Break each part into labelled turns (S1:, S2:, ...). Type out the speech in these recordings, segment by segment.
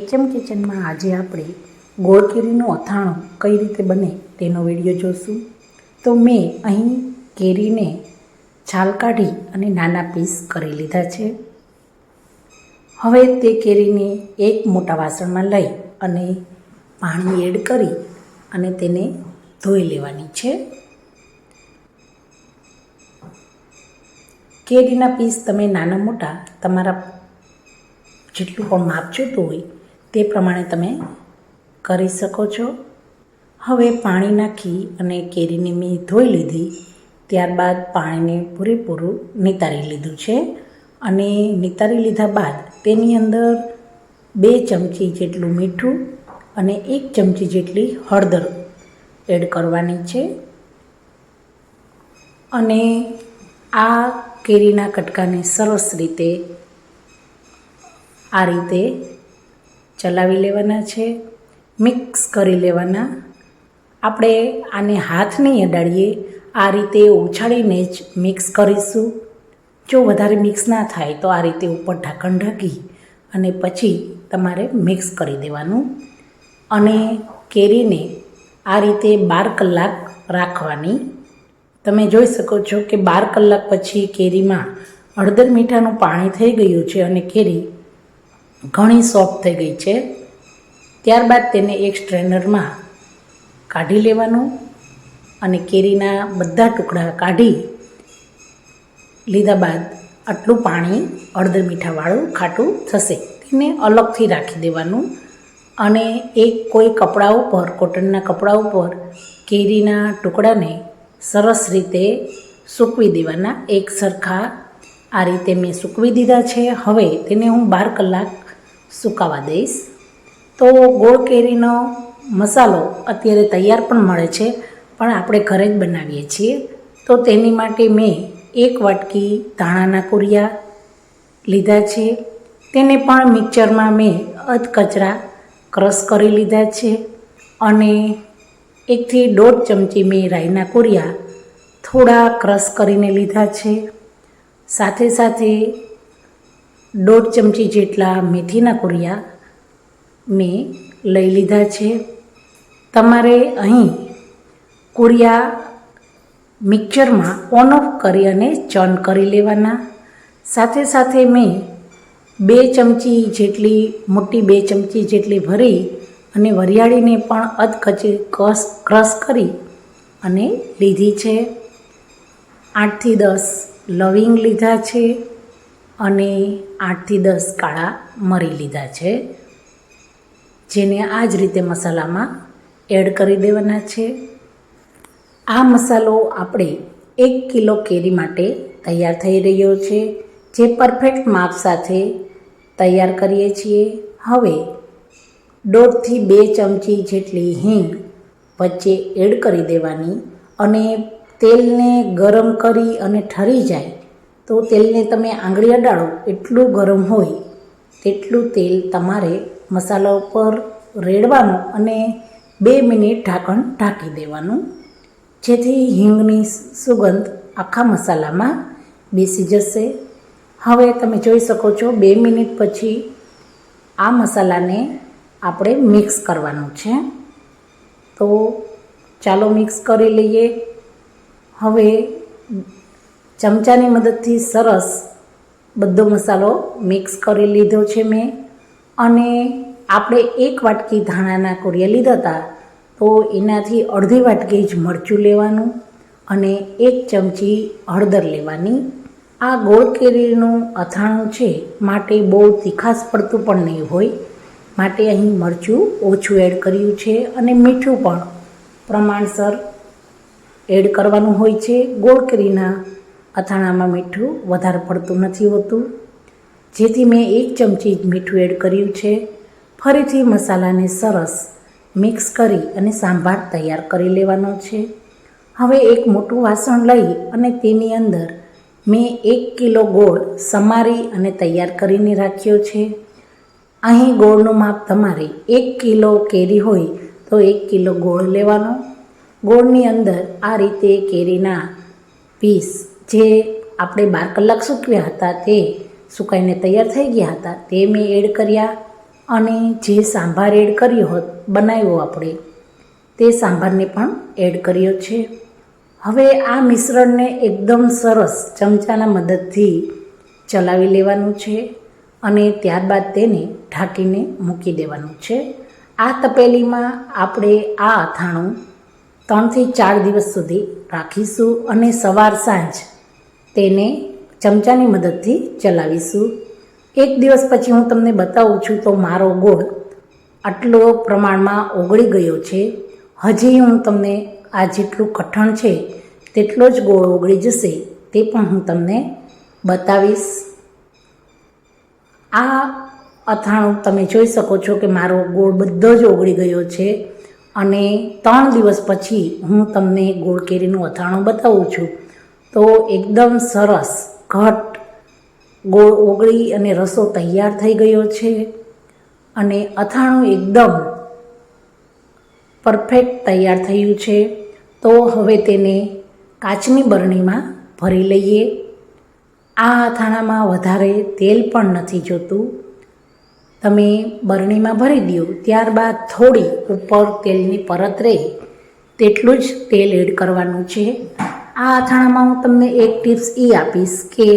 S1: Kitchen કિચનમાં આજે આપણે ગોળ કેરીનું અથાણું કઈ રીતે બને તેનો વીડિયો જોશું. તો મેં અહીં કેરીને છાલ કાઢી અને નાના પીસ કરી લીધા છે. હવે તે કેરીને એક મોટા વાસણમાં લઈ અને પાણી એડ કરી અને તેને ધોઈ લેવાની છે. કેરીના પીસ તમે નાના મોટા તમારા જેટલું પણ માપ જોતું હોય તે પ્રમાણે તમે કરી શકો છો. હવે પાણી નાખી અને કેરીને મેં ધોઈ લીધી. ત્યારબાદ પાણીને પૂરેપૂરું નિતારી લીધું છે અને નિતારી લીધા બાદ તેની અંદર બે ચમચી જેટલું મીઠું અને એક ચમચી જેટલી હળદર એડ કરવાની છે. અને આ કેરીના કટકાને સરસ રીતે આ રીતે ચલાવી લેવાના છે મિક્સ કરી લેવાના. આપણે આને હાથ નહીં અડાડીએ, આ રીતે ઉછાળીને જ મિક્સ કરીશું. જો વધારે મિક્સ ના થાય તો આ રીતે ઉપર ઢાંકણ ઢાંકી અને પછી તમારે મિક્સ કરી દેવાનું. અને કેરીને આ રીતે બાર કલાક રાખવાની. તમે જોઈ શકો છો કે બાર કલાક પછી કેરીમાં હળદર મીઠાનું પાણી થઈ ગયું છે અને કેરી ઘણી સોફ્ટ થઈ ગઈ છે. ત્યારબાદ તેને એક સ્ટ્રેનરમાં કાઢી લેવાનું અને કેરીના બધા ટુકડા કાઢી લીધા બાદ આટલું પાણી અડધ મીઠાવાળું ખાટું થશે. તેને અલગથી રાખી દેવાનું અને એક કોઈ કપડા ઉપર, કોટનના કપડા ઉપર કેરીના ટુકડાને સરસ રીતે સૂકવી દેવાના. એક સરખા આ રીતે મેં સૂકવી દીધા છે. હવે તેને હું બાર કલાક સુકાવા દઈશ. તો ગોળ કેરીનો મસાલો અત્યારે તૈયાર પણ મળે છે, પણ આપણે ઘરે જ બનાવીએ છીએ. તો તેની માટે મેં એક વાટકી ધાણાના કુરિયા લીધા છે. તેને પણ મિક્સરમાં મેં અધ કચરા ક્રશ કરી લીધા છે અને એકથી દોઢ ચમચી મેં રાઈના કુરિયા થોડા ક્રશ કરીને લીધા છે. સાથે સાથે દોઢ ચમચી જેટલા મેથીના કુરિયા મેં લઈ લીધા છે. તમારે અહીં કુરિયા મિક્સરમાં ઓન ઓફ કરી અને ચર્ન કરી લેવાના. સાથે સાથે મેં બે ચમચી જેટલી, મોટી બે ચમચી જેટલી ભરી અને વરિયાળીને પણ અધકચી કસ ક્રશ કરી અને લીધી છે. આઠથી દસ લવિંગ લીધા છે. અને આઠથી દસ કાળા મરી લીધા છે. જેને આ જ રીતે મસાલામાં એડ કરી દેવાના છે. આ મસાલો આપણે એક કિલો કેરી માટે તૈયાર થઈ રહ્યો છે, જે પરફેક્ટ માપ સાથે તૈયાર કરીએ છીએ. હવે દોઢથી બે ચમચી જેટલી હિંગ વચ્ચે એડ કરી દેવાની અને તેલને ગરમ કરી અને ઠરી જાય તો તેલને તમે આંગળી અડાડો, એટલું ગરમ હોય તેટલું તેલ તમારે મસાલા ઉપર રેડવાનું અને બે મિનિટ ઢાંકણ ઢાંકી દેવાનું. જેથી હિંગની સુગંધ આખા મસાલામાં બેસી જશે. હવે તમે જોઈ શકો છો, બે મિનિટ પછી આ મસાલાને આપણે મિક્સ કરવાનું છે. તો ચાલો મિક્સ કરી લઈએ. હવે ચમચાની મદદથી સરસ બધો મસાલો મિક્સ કરી લીધો છે મેં. અને આપણે એક વાટકી ધાણાના કોરિયા લીધા હતા તો એનાથી અડધી વાટકી જ મરચું લેવાનું અને એક ચમચી હળદર લેવાની. આ ગોળ કેરીનું અથાણું છે માટે બહુ તીખાશ પડતું પણ નહીં હોય. માટે અહીં મરચું ઓછું એડ કર્યું છે અને મીઠું પણ પ્રમાણસર એડ કરવાનું હોય છે. ગોળ કેરીના અથાણામાં મીઠું વધારે પડતું નથી હોતું. જેથી મેં એક ચમચી મીઠું એડ કર્યું છે. ફરીથી મસાલાને સરસ મિક્સ કરી અને સાંભાર તૈયાર કરી લેવાનો છે. હવે એક મોટું વાસણ લઈ અને તેની અંદર મેં એક કિલો ગોળ સમારી અને તૈયાર કરીને રાખ્યો છે. અહીં ગોળનું માપ તમારે એક કિલો કેરી હોય તો એક કિલો ગોળ લેવાનો. ગોળની અંદર આ રીતે કેરીના પીસ જે આપણે બાર કલાક સૂકવ્યા હતા તે સુકાઈને તૈયાર થઈ ગયા હતા, તે મેં એડ કર્યા અને જે સાંભાર એડ કર્યો હોત, બનાવ્યો આપણે, તે સાંભારને પણ એડ કર્યો છે. હવે આ મિશ્રણને એકદમ સરસ ચમચાના મદદથી ચલાવી લેવાનું છે અને ત્યારબાદ તેને ઢાંકીને મૂકી દેવાનું છે. આ તપેલીમાં આપણે આ અથાણું ત્રણથી ચાર દિવસ સુધી રાખીશું અને સવાર સાંજ તેને ચમચાની મદદથી ચલાવીશું. એક દિવસ પછી હું તમને બતાવું છું તો મારો ગોળ આટલો પ્રમાણમાં ઓગળી ગયો છે. હજી હું તમને આ જેટલું કઠણ છે, તેટલો જ ગોળ ઓગળી જશે, તે પણ હું તમને બતાવીશ. આ અથાણું તમે જોઈ શકો છો કે મારો ગોળ બધો જ ઓગળી ગયો છે અને ત્રણ દિવસ પછી હું તમને ગોળ કેરીનું અથાણું બતાવું છું. તો એકદમ સરસ, ઘટ, ગોળ ઓગળી અને રસો તૈયાર થઈ ગયો છે. અને અથાણું એકદમ પરફેક્ટ તૈયાર થયું છે. તો હવે તેને કાચની બરણીમાં ભરી લઈએ. આ અથાણામાં વધારે તેલ પણ નથી જોતું. તમે બરણીમાં ભરી દો, ત્યારબાદ થોડી ઉપર તેલની પરત રહે. તેટલું જ તેલ એડ કરવાનું છે. આ અથાણામાં હું તમને એક ટિપ્સ એ આપીશ કે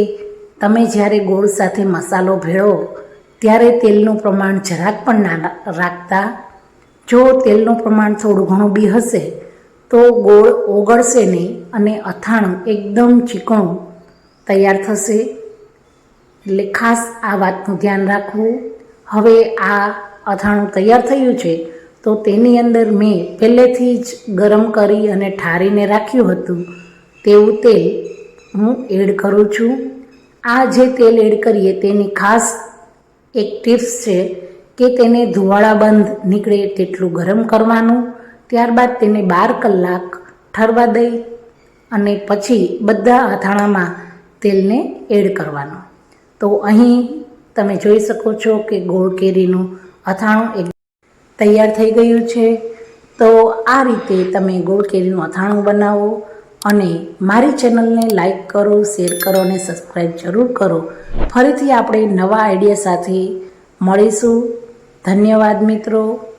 S1: તમે જ્યારે ગોળ સાથે મસાલો ભેળો, ત્યારે તેલનું પ્રમાણ જરાક પણ ના રાખતા. જો તેલનું પ્રમાણ થોડું ઘણું બી હશે, તો ગોળ ઓગળશે નહીં અને અથાણું એકદમ ચીકણું તૈયાર થશે. એટલે ખાસ આ વાતનું ધ્યાન રાખવું. હવે આ અથાણું તૈયાર થયું છે, તો તેની અંદર મેં પહેલેથી જ ગરમ કરી અને ઠારીને રાખ્યું હતું. તેવું તેલ હું એડ કરું છું. આ જે તેલ એડ કરીએ તેની ખાસ એક ટિપ્સ છે કે તેને ધુવાળા બંધ નીકળે તેટલું ગરમ કરવાનું, ત્યારબાદ તેને બાર કલાક ઠરવા દઈ અને પછી બધા અથાણામાં તેલને એડ કરવાનું. તો અહીં તમે જોઈ શકો છો કે ગોળ કેરીનું અથાણું એક તૈયાર થઈ ગયું છે. તો આ રીતે તમે ગોળ કેરીનું અથાણું બનાવો. અને મારી ચેનલને લાઈક કરો, શેર કરો અને સબસ્ક્રાઈબ જરૂર કરો. ફરીથી આપણે નવા આઈડિયા સાથે મળીશું. ધન્યવાદ મિત્રો.